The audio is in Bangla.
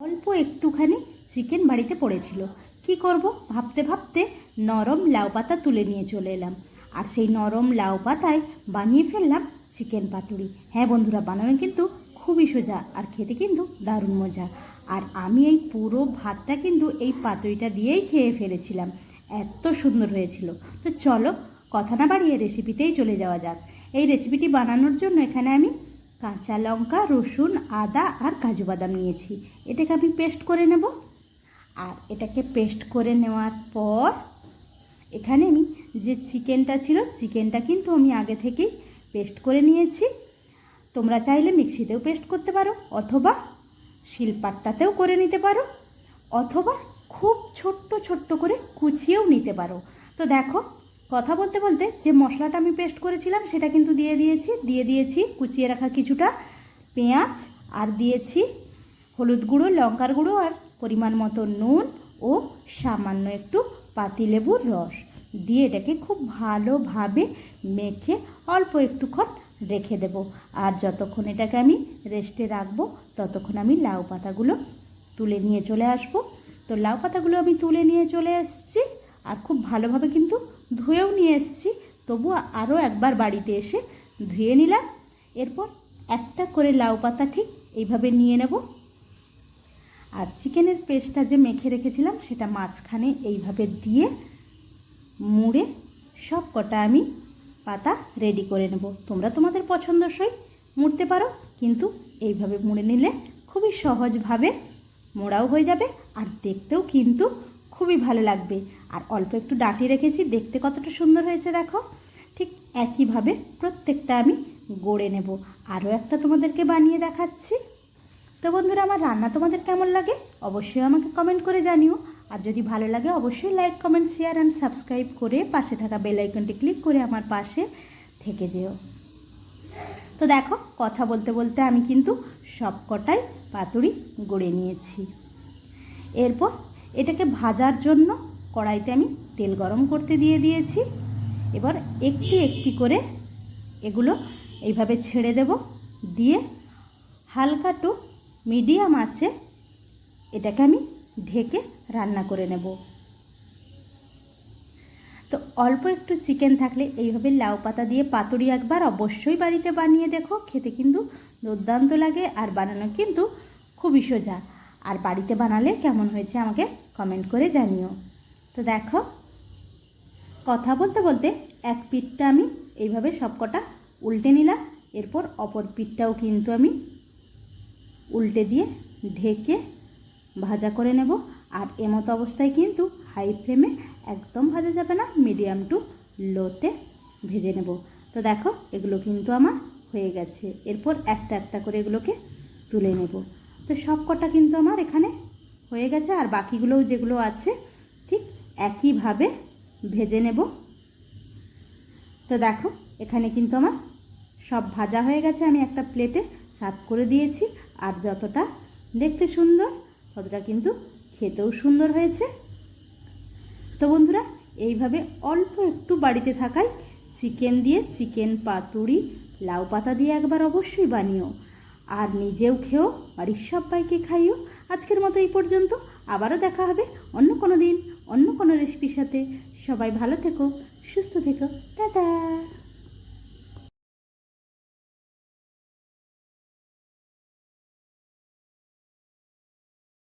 অল্প একটুখানি চিকেন বাড়িতে পড়েছিল। কি করব? ভাবতে ভাবতে নরম লাউ পাতা তুলে নিয়ে চলে এলাম। আর সেই নরম লাউ পাতায় বানিয়ে ফেললাম চিকেন পাতুরি। হ্যাঁ বন্ধুরা, বানানো কিন্তু খুবই সোজা আর খেতে কিন্তু দারুণ মজা। আর আমি এই পুরো ভাতটা কিন্তু এই পাতুরিটা দিয়েই খেয়ে ফেলেছিলাম। এত সুন্দর হয়েছিল। তো চলো, কথা না বাড়িয়ে রেসিপিতেই চলে যাওয়া যাক। এই রেসিপিটি বানানোর জন্য এখানে আমি কাঁচা লঙ্কা, রসুন, আদা আর কাজু বাদাম নিয়েছি। এটাকে আমি পেস্ট করে নেব। আর এটাকে পেস্ট করে নেওয়ার পর এখানে আমি যে চিকেনটা ছিল, চিকেনটা কিন্তু আমি আগে থেকেই পেস্ট করে নিয়েছি। তোমরা চাইলে মিক্সিতেও পেস্ট করতে পারো, অথবা শিলপাট্টাতেও করে নিতে পারো, অথবা খুব ছোট্ট ছোট্ট করে কুচিয়েও নিতে পারো। তো দেখো কথা বলতে বলতে যে মশলাটা আমি পেস্ট করেছিলাম, সেটা কিন্তু দিয়ে দিয়েছি। দিয়ে দিয়েছি কুচিয়ে রাখা কিছুটা পেঁয়াজ, আর দিয়েছি হলুদ গুঁড়ো, লঙ্কার গুঁড়ো, আর পরিমাণ মতো নুন ও সামান্য একটু পাতিলেবুর রস। দিয়ে এটাকে খুব ভালোভাবে মেখে অল্প একটুক্ষণ রেখে দেব। আর যতক্ষণ এটাকে আমি রেস্টে রাখব, ততক্ষণ আমি লাউ পাতাগুলো তুলে নিয়ে চলে আসব। তো লাউ পাতাগুলো আমি তুলে নিয়ে চলে এসেছি, আর খুব ভালোভাবে কিন্তু ধুয়েও নিয়ে এসেছি তবু আরও একবার বাড়িতে এসে ধুয়ে নিলাম। এরপর একটা করে লাউ পাতা ঠিক এইভাবে নিয়ে নেব। আর চিকেনের পেস্টটা যে মেখে রেখেছিলাম, সেটা মাঝখানে এইভাবে দিয়ে মুড়ে সব কটা আমি পাতা রেডি করে নেব। তোমরা তোমাদের পছন্দসই মুড়তে পারো, কিন্তু এইভাবে মুড়ে নিলে খুবই সহজভাবে মোড়াও হয়ে যাবে। আর দেখতেও কিন্তু খুবই ভালো লাগবে। আর অল্প একটু ডাঁটি রেখেছি, দেখতে কতটা সুন্দর হয়েছে দেখো। ঠিক একইভাবে প্রত্যেকটা আমি গড়ে নেব। আরও একটা তোমাদেরকে বানিয়ে দেখাচ্ছি। তো বন্ধুরা, আমার রান্না তোমাদের কেমন লাগে? অবশ্যই আমাকে কমেন্ট করে জানিও। আর যদি ভালো লাগে, অবশ্যই like comment share and subscribe করে পাশে থাকা বেল আইকনটি ক্লিক করে আমার পাশে থেকে যেও। তো দেখো, কথা বলতে বলতে আমি কিন্তু সব কটাই পাতুরি গড়ে নিয়েছি। এরপর এটাকে ভাজার জন্য কড়াইতে আমি তেল গরম করতে দিয়ে দিয়েছি। এবার একটি একটি করে এগুলো এইভাবে ছেড়ে দেব। দিয়ে হালকা টু মিডিয়াম আছে, এটাকে আমি ঢেকে রান্না করে নেব। তো অল্প একটু চিকেন থাকলে এইভাবে লাউ পাতা দিয়ে পাতুরি একবার অবশ্যই বাড়িতে বানিয়ে দেখো। খেতে কিন্তু দুর্দান্ত লাগে আর বানানো কিন্তু খুবই সোজা। আর বাড়িতে বানালে কেমন হয়েছে আমাকে কমেন্ট করে জানিও। তো দেখো, কথা বলতে বলতে এক পিঠটা আমি এইভাবে সবকটা উল্টে নিলাম, এরপর অপর পিঠটাও কিন্তু আমি উল্টে দিয়ে ঢেকে ভাজা করে নেব। আর এমতো অবস্থায় কিন্তু হাই ফ্লেমে একদম ভাজা যাবে না মিডিয়াম টু লোতে ভেজে নেব। তো দেখো, এগুলো কিন্তু আমার হয়ে গেছে। এরপর একটা একটা করে এগুলোকে তুলে নেব। তো সব কটা কিন্তু আমার এখানে হয়ে গেছে, আর বাকিগুলোও যেগুলো আছে, ঠিক একইভাবে ভেজে নেব। তো দেখো, এখানে কিন্তু আমার সব ভাজা হয়ে গেছে, আমি একটা প্লেটে সার্ভ করে দিয়েছি, আর যতটা দেখতে সুন্দর, ততটা কিন্তু খেতেও সুন্দর হয়েছে। তো বন্ধুরা, এইভাবে অল্প একটু বাড়িতে থাকায় চিকেন দিয়ে চিকেন পাতুরি লাউ পাতা দিয়ে একবার অবশ্যই বানিও। আর নিজেও খেও, বাড়ির সবাইকে খাইও। আজকের মতো এই পর্যন্ত। আবারও দেখা হবে অন্য কোনো দিন, অন্য কোনো রেসিপির সাথে। সবাই ভালো থেকো, সুস্থ থেকো। টাটা!